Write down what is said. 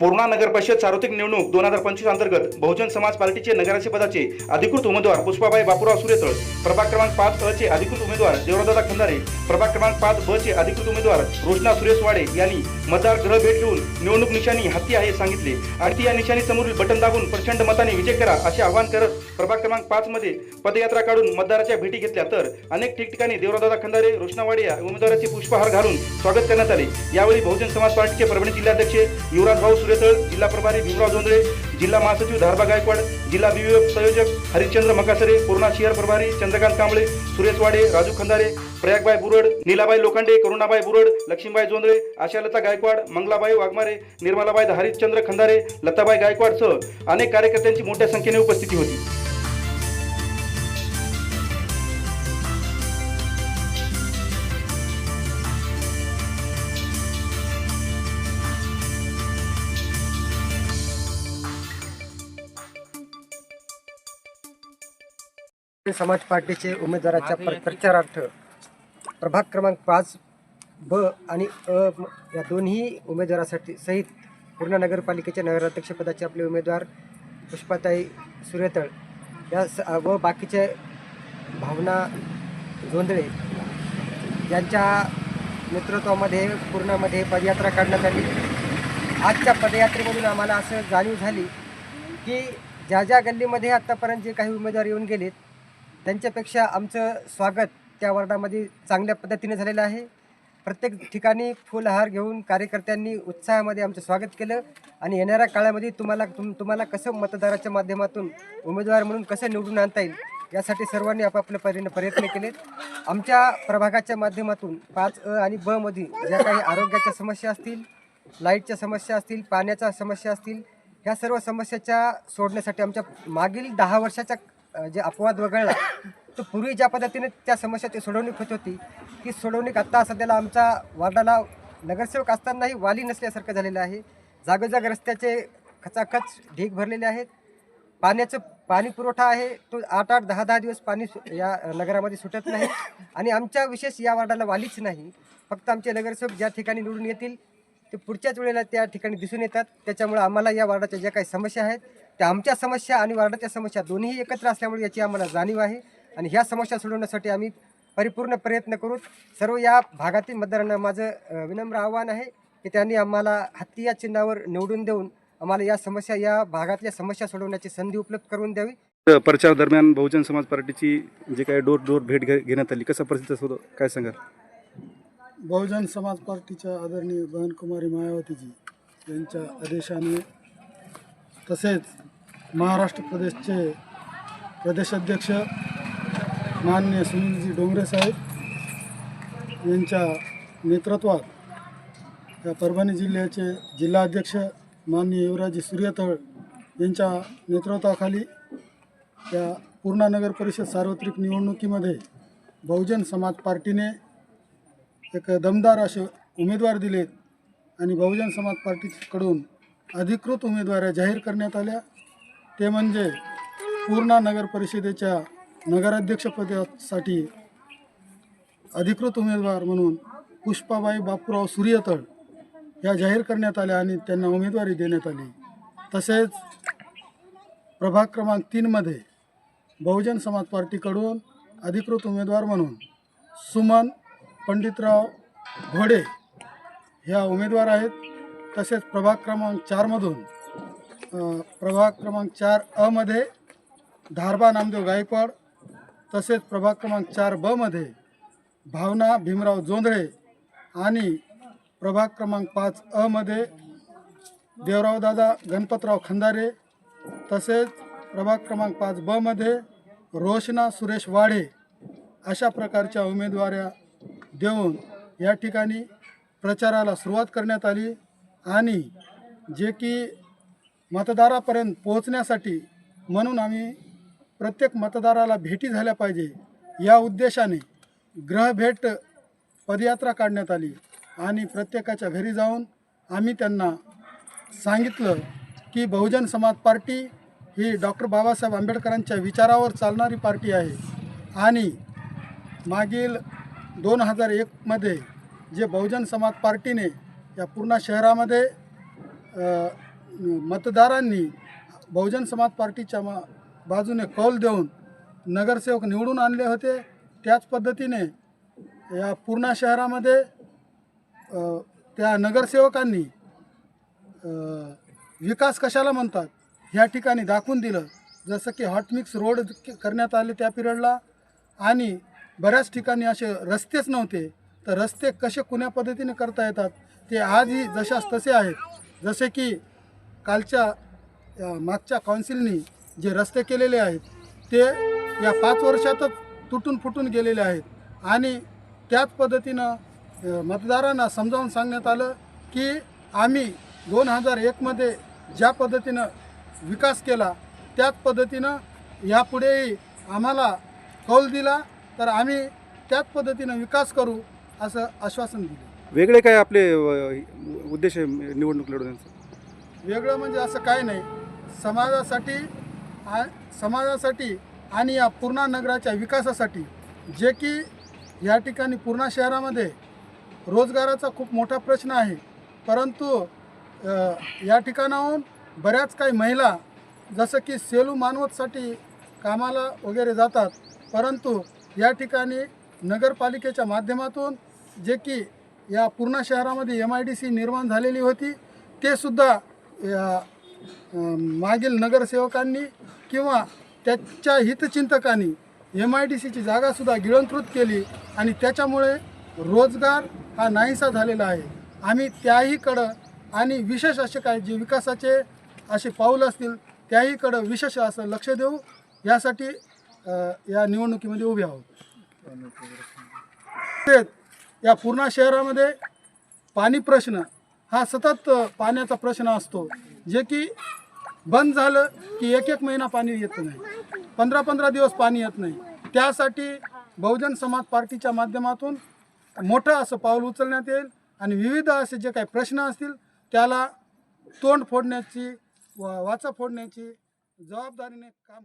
पूर्णा नगर परिषद सार्वत्रिक निवडणूक दोन हजार पंचवीस अंतर्गत बहुजन समाज पार्टीचे नगराचे पदाचे अधिकृत उमेदवार पुष्पाबाई बापूराव सुरेतळ प्रभाग क्रमांक पाच अ चे अधिकृत उमेदवार देवरादादा खंदारे प्रभाग क्रमांक पाच ब चे अधिकृत उमेदवार रोशना सुरेश वाडे यांनी मतदार ग्रह भेट घेऊन निवडणूक निशाणी हत्ती आहे सांगितले. आणि या निशाणी समोरील बटन दाबून प्रचंड मताने विजय करा असे आवाहन करत प्रभाग क्रमांक पाच मध्ये पदयात्रा काढून मतदाराच्या भेटी घेतल्या तर अनेक ठिकठिकाणी देवरादादा खंदारे रोशना वाडे या उमेदवाराचे पुष्पहार घालून स्वागत करण्यात आले. यावेळी बहुजन समाज पार्टीचे परभणी जिल्हाध्यक्ष युवराज भाऊ सुरेतळ जिल्हा प्रभारी भीमराव जोंधळे जिल्हा महासचिव धारबा गायकवाड जिल्हा विवेक संयोजक हरिश्चंद्र मकासरे पूर्णा शिहर प्रभारी चंद्रकांत कांबळे सुरेश वाडे राजू खंदारे प्रयागबाई बुरड नीलाबाई लोखंडे करुणाबाई बुरड लक्ष्मीबाई जोंधळे आशालता गायकवाड मंगलाबाई वाघमारे निर्मलाबाई हरिश्चंद्र खंदारे लताबाई गायकवाडसह अनेक कार्यकर्त्यांची मोठ्या संख्येने उपस्थिती होती. समाज पार्टीचे उमेदवाराच्या प्र- प्रचारार्थ प्रभाग क्रमांक पाच ब आणि अ या दोन्ही उमेदवारासाठी सहित पूर्ण नगरपालिकेच्या नगराध्यक्षपदाचे आपले उमेदवार पुष्पाताई सुरेतळ या स व बाकीचे भावना जोंधळे यांच्या नेतृत्वामध्ये पूर्णामध्ये पदयात्रा काढण्यात आली. आजच्या पदयात्रेमधून आम्हाला असं जाणीव झाली की ज्या ज्या गल्लीमध्ये आत्तापर्यंत जे काही उमेदवार येऊन गेलेत त्यांच्यापेक्षा आमचं स्वागत त्या वार्डामध्ये चांगल्या पद्धतीने झालेलं आहे. प्रत्येक ठिकाणी फुलहार घेऊन कार्यकर्त्यांनी उत्साहामध्ये आमचं स्वागत केलं आणि येणाऱ्या काळामध्ये तुम्हाला तुम तुम्हाला कसं मतदाराच्या माध्यमातून उमेदवार म्हणून कसं निवडून आणता येईल यासाठी सर्वांनी आपापले परीने प्रयत्न केलेत. आमच्या प्रभागाच्या माध्यमातून पाच अ आणि ब मध्ये ज्या काही आरोग्याच्या समस्या असतील लाईटच्या समस्या असतील पाण्याच्या समस्या असतील ह्या सर्व समस्याच्या सोडण्यासाठी आमच्या मागील दहा वर्षाच्या जे अपवाद वगळला तो पूर्वी ज्या पद्धतीने त्या समस्याची सोडवणूक होत होती ती सोडवणूक आत्ता सध्याला आमच्या वार्डाला नगरसेवक असतानाही वाली नसल्यासारखं झालेलं आहे. जागोजाग रस्त्याचे खचाखच ढीक भरलेले आहेत. पाण्याचं पाणी पुरवठा आहे तो आठ आठ दहा दहा दिवस पाणी सु- या नगरामध्ये सुटत नाही. आणि आमच्या विशेष या वार्डाला वालीच नाही. फक्त आमचे नगरसेवक ज्या ठिकाणी निवडून येतील ते पुढच्याच वेळेला त्या ठिकाणी दिसून येतात. त्याच्यामुळे आम्हाला या वार्डाच्या ज्या काही समस्या आहेत त्या आमच्या समस्या आणि वार्डाच्या समस्या दोन्ही एकत्र असल्यामुळे याची आम्हाला जाणीव आहे. आणि ह्या समस्या सोडवण्यासाठी आम्ही परिपूर्ण प्रयत्न करू. सर्व या भागातील मतदारांना माझं विनम्र आव्हान आहे की त्यांनी आम्हाला हत्ती या चिन्हावर निवडून देऊन आम्हाला या समस्या या भागातल्या समस्या सोडवण्याची संधी उपलब्ध करून द्यावी. प्रचार दरम्यान बहुजन समाज पार्टीची जे काही डोर डोर भेट घे- घेण्यात आली. कसा परिस्थिती होतो? काय सांगाल? बहुजन समाज पार्टीच्या आदरणीय बहनकुमारी मायावतीजी यांच्या आदेशाने तसेच महाराष्ट्र प्रदेशचे प्रदेशाध्यक्ष माननीय सुनीलजी डोंगरे साहेब यांच्या नेतृत्वात या परभणी जिल्ह्याचे जिल्हाध्यक्ष माननीय युवराजी सूर्यतळ यांच्या नेतृत्वाखाली या पूर्णा नगर परिषद सार्वत्रिक निवडणुकीमध्ये बहुजन समाज पार्टीने एक दमदार असे उमेदवार दिलेत आणि बहुजन समाज पार्टीकडून अधिकृत उमेदवाऱ्या जाहीर करण्यात आल्या. ते म्हणजे पूर्णा नगर परिषदेच्या नगराध्यक्षपदासाठी अधिकृत उमेदवार म्हणून पुष्पाबाई बापूराव सूर्यतळ या जाहीर करण्यात आल्या आणि त्यांना उमेदवारी देण्यात आली. तसेच प्रभाग क्रमांक तीनमध्ये बहुजन समाज पार्टीकडून अधिकृत उमेदवार म्हणून सुमन पंडितराव घोडे ह्या उमेदवार आहेत. तसेच प्रभाग क्रमांक चारमधून प्रभाग क्रमांक चार अमध्ये धारबा नामदेव गायकवाड तसेच प्रभाग क्रमांक चार बमध्ये भावना भीमराव जोंधळे आणि प्रभाग क्रमांक पाच अमध्ये देवरावदादा गणपतराव खंदारे तसेच प्रभाग क्रमांक पाच बमध्ये रोशना सुरेश वाढे अशा प्रकारच्या उमेदवाऱ्या देऊन या ठिकाणी प्रचाराला सुरुवात करण्यात आली. आणि जे की मतदारापर्यंत पोहोचण्यासाठी म्हणून आम्ही प्रत्येक मतदाराला भेटी झाल्या पाहिजे या उद्देशाने ग्रहभेट पदयात्रा काढण्यात आली आणि प्रत्येकाच्या घरी जाऊन आम्ही त्यांना सांगितलं की बहुजन समाज पार्टी ही डॉक्टर बाबासाहेब आंबेडकरांच्या विचारावर चालणारी पार्टी आहे. आणि मागील दोन हजार एकमध्ये जे बहुजन समाज पार्टीने या पूर्ण शहरामध्ये मतदारांनी बहुजन समाज पार्टीच्या मा बाजूने कौल देऊन नगरसेवक निवडून आणले होते. त्याच पद्धतीने या पूर्णा शहरामध्ये त्या नगरसेवकांनी विकास कशाला म्हणतात ह्या ठिकाणी दाखवून दिलं. जसं की हॉटमिक्स रोड करण्यात आले त्या पिरियडला आणि बऱ्याच ठिकाणी असे रस्तेच नव्हते. तर रस्ते कसे कुण्या पद्धतीने करता येतात ते आजही जशास तसे आहेत. जसे की कालच्या मागच्या काउन्सिलनी जे रस्ते केलेले आहेत ते या पाच वर्षातच तुटून फुटून गेलेले आहेत. आणि त्याच पद्धतीनं मतदारांना समजावून सांगण्यात आलं की आम्ही दोन हजार एकमध्ये ज्या पद्धतीनं विकास केला त्याच पद्धतीनं यापुढेही आम्हाला कौल दिला तर आम्ही त्याच पद्धतीनं विकास करू असं आश्वासन दिलं. वेगळे काय आपले अ, उद्देश आहे निवडणूक लढवण्याचा? वेगळं म्हणजे असं काय नाही. समाजासाठी आ समाजासाठी आणि या पूर्णा नगराच्या विकासासाठी जे की या ठिकाणी पूर्णा शहरामध्ये रोजगाराचा खूप मोठा प्रश्न आहे. परंतु अ, या ठिकाणाहून बऱ्याच काही महिला जसं की सेलू मानवतसाठी कामाला वगैरे जातात. परंतु या ठिकाणी नगरपालिकेच्या माध्यमातून जे की या पूर्णा शहरामध्ये एम आय डी सी निर्माण झालेली होती. ते सुद्धा या मागील नगरसेवकांनी किंवा त्याच्या हितचिंतकांनी एम आय डी सीची जागासुद्धा गिळंकृत केली आणि त्याच्यामुळे रोजगार हा नाहीसा झालेला आहे. आम्ही त्याहीकडं आणि विशेष असे काय जे विकासाचे असे पाऊल असतील त्याहीकडं विशेष असं लक्ष देऊ. यासाठी या निवडणुकीमध्ये उभे आहोत. तेच या पूर्णा शहरामध्ये पाणी प्रश्न हा सतत पाण्याचा प्रश्न असतो जे की बंद झालं की एक एक महिना पाणी येत नाही. पंधरा पंधरा दिवस पाणी येत नाही. त्यासाठी बहुजन समाज पार्टीच्या माध्यमातून मोठं असं पाऊल उचलण्यात येईल आणि विविध असे जे काही प्रश्न असतील त्याला तोंड फोडण्याची वाचा फोडण्याची जबाबदारीने काम